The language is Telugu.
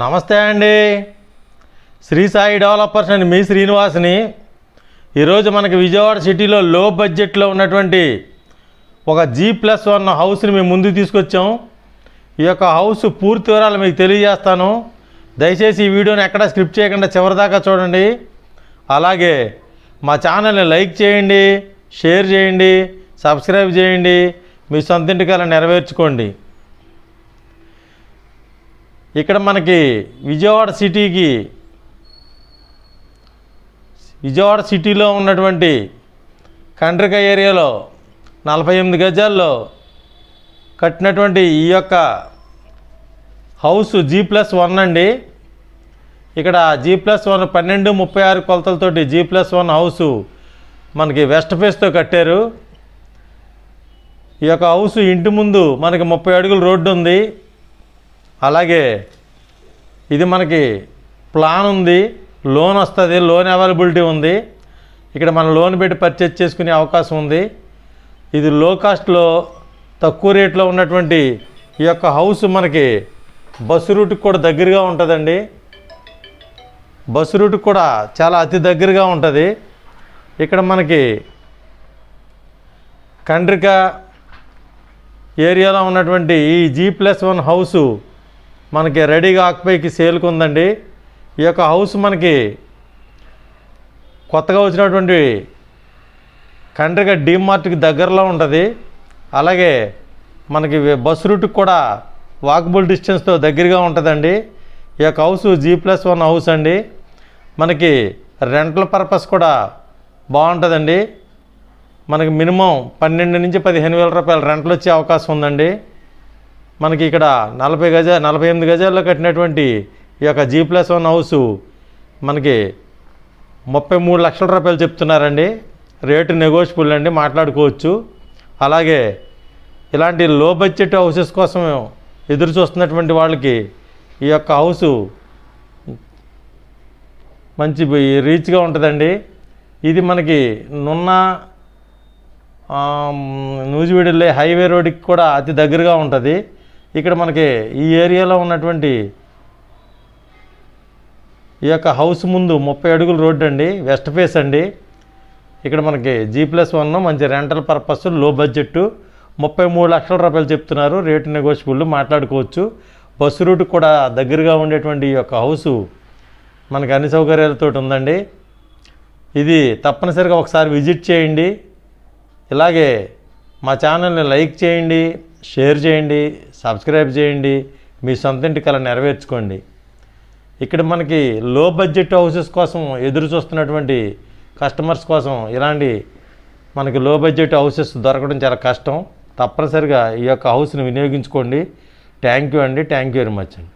నమస్తే అండి. శ్రీ సాయి డెవలపర్స్ అని మీ శ్రీనివాస్ని. ఈరోజు మనకి విజయవాడ సిటీలో లో బడ్జెట్లో ఉన్నటువంటి ఒక జీ ప్లస్ వన్ హౌస్ని మేము ముందుకు తీసుకొచ్చాం. ఈ యొక్క హౌస్ పూర్తి వివరాలు మీకు తెలియజేస్తాను. దయచేసి ఈ వీడియోని ఎక్కడ స్క్రిప్ట్ చేయకుండా చివరిదాకా చూడండి. అలాగే మా ఛానల్ని లైక్ చేయండి షేర్ చేయండి సబ్స్క్రైబ్ చేయండి. మీ సొంత ఇంటికల్లా నెరవేర్చుకోండి. ఇక్కడ మనకి విజయవాడ సిటీకి విజయవాడ సిటీలో ఉన్నటువంటి కండ్రిక ఏరియాలో నలభై ఎనిమిది గజాల్లో కట్టినటువంటి ఈ యొక్క హౌస్ జీ ప్లస్ వన్ అండి. ఇక్కడ జీ ప్లస్ వన్ పన్నెండు ముప్పై ఆరు కొలతలతోటి జీ ప్లస్ వన్ హౌసు మనకి వెస్ట్ ఫేస్తో కట్టారు. ఈ యొక్క హౌస్ ఇంటి ముందు మనకి ముప్పై అడుగుల రోడ్డు ఉంది. అలాగే ఇది మనకి ప్లాన్ ఉంది లోన్ వస్తుంది లోన్ అవైలబిలిటీ ఉంది. ఇక్కడ మనం లోన్ పెట్టి పర్చేజ్ చేసుకునే అవకాశం ఉంది. ఇది లో కాస్ట్లో తక్కువ రేట్లో ఉన్నటువంటి ఈ యొక్క హౌస్ మనకి బస్సు రూట్కి కూడా దగ్గరగా ఉంటుందండి. బస్సు రూట్కి కూడా చాలా అతి దగ్గరగా ఉంటుంది. ఇక్కడ మనకి కండ్రిక ఏరియాలో ఉన్నటువంటి ఈ జీ ప్లస్ వన్ హౌసు మనకి రెడీగా ఆక్యుపైకి సేల్కి ఉందండి. ఈ యొక్క హౌస్ మనకి కొత్తగా వచ్చినటువంటి కండ్రిక డీమార్ట్కి దగ్గరలో ఉంటుంది. అలాగే మనకి బస్ రూట్కి కూడా వాకబుల్ డిస్టెన్స్తో దగ్గరగా ఉంటుందండి. ఈ యొక్క house G plus one house అండి. మనకి రెంటల్ పర్పస్ కూడా బాగుంటుందండి. మనకి మినిమం పన్నెండు నుంచి పదిహేను వేల రూపాయలు రెంట్లు వచ్చే అవకాశం ఉందండి. మనకి ఇక్కడ నలభై గజ నలభై ఎనిమిది గజాల్లో కట్టినటువంటి ఈ యొక్క జీ ప్లస్ వన్ హౌస్ మనకి ముప్పై మూడు లక్షల రూపాయలు చెప్తున్నారండి. రేటు నెగోషియబుల్ అండి మాట్లాడుకోవచ్చు. అలాగే ఇలాంటి లో బడ్జెట్ హౌసెస్ కోసం ఎదురు చూస్తున్నటువంటి వాళ్ళకి ఈ యొక్క హౌసు మంచి రీచ్గా ఉంటుందండి. ఇది మనకి నున్న నూజివీడులే హైవే రోడ్కి కూడా అతి దగ్గరగా ఉంటుంది. ఇక్కడ మనకి ఈ ఏరియాలో ఉన్నటువంటి ఈ యొక్క హౌస్ ముందు ముప్పై అడుగుల రోడ్డు అండి వెస్ట్ ఫేస్ అండి. ఇక్కడ మనకి జీ ప్లస్ వన్ మంచి రెంటల్ పర్పస్లో బడ్జెట్ ముప్పై మూడు లక్షల రూపాయలు చెప్తున్నారు. రేటు నెగోషియబుల్ మాట్లాడుకోవచ్చు. బస్సు రూట్ కూడా దగ్గరగా ఉండేటువంటి ఈ యొక్క హౌసు మనకి అన్ని సౌకర్యాలతో ఉందండి. ఇది తప్పనిసరిగా ఒకసారి విజిట్ చేయండి. ఇలాగే మా ఛానల్ని లైక్ చేయండి. షేర్ చేయండి సబ్స్క్రైబ్ చేయండి మీ సొంత ఇంటి కళ నెరవేర్చుకోండి. ఇక్కడ మనకి లో బడ్జెట్ హౌసెస్ కోసం ఎదురు చూస్తున్నటువంటి కస్టమర్స్ కోసం ఇలాంటి మనకి లో బడ్జెట్ హౌసెస్ దొరకడం చాలా కష్టం. తప్పనిసరిగా ఈ యొక్క హౌస్ని వినియోగించుకోండి. థ్యాంక్ యూ అండి. థ్యాంక్ యూ వెరీ మచ్ అండి.